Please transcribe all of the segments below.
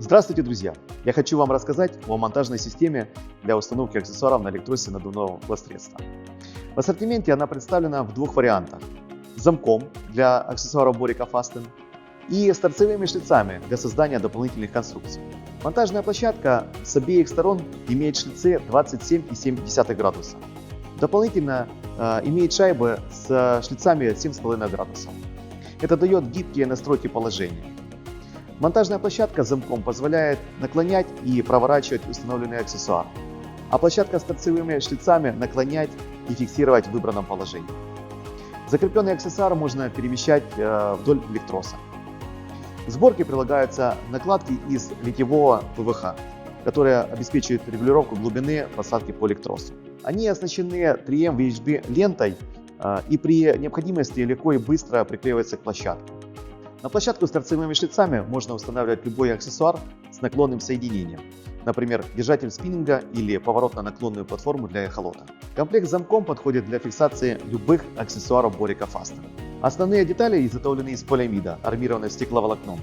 Здравствуйте, друзья! Я хочу вам рассказать о монтажной системе для установки аксессуаров на электросе надувного пластсредства. В ассортименте она представлена в двух вариантах. Замком для аксессуаров Борика Fasten и с торцевыми шлицами для создания дополнительных конструкций. Монтажная площадка с обеих сторон имеет шлицы 27,7 градуса. Дополнительно э, имеет шайбы с шлицами 7,5 градусов. Это дает гибкие настройки положения. Монтажная площадка с замком позволяет наклонять и проворачивать установленный аксессуар, а площадка с торцевыми шлицами наклонять и фиксировать в выбранном положении. Закрепленный аксессуар можно перемещать э, вдоль электроса. К сборке прилагаются накладки из литьевого ПВХ, которые обеспечивают регулировку глубины посадки по электросу. Они оснащены 3М VHB лентой э, и при необходимости легко и быстро приклеиваются к площадке. На площадку с торцевыми шлицами можно устанавливать любой аксессуар с наклонным соединением, например, держатель спиннинга или поворотно-наклонную платформу для эхолота. Комплект с замком подходит для фиксации любых аксессуаров Борика Faster. Основные детали изготовлены из полиамида, армированной стекловолокном.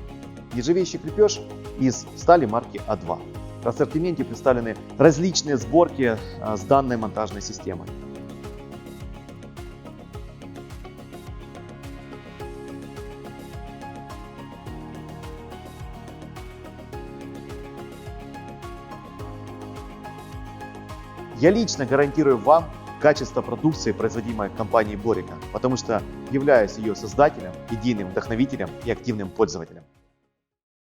Нержавеющий крепеж из стали марки А2. В ассортименте представлены различные сборки а, с данной монтажной системой. Я лично гарантирую вам качество продукции, производимой компанией Борика, потому что являюсь ее создателем, идейным вдохновителем и активным пользователем.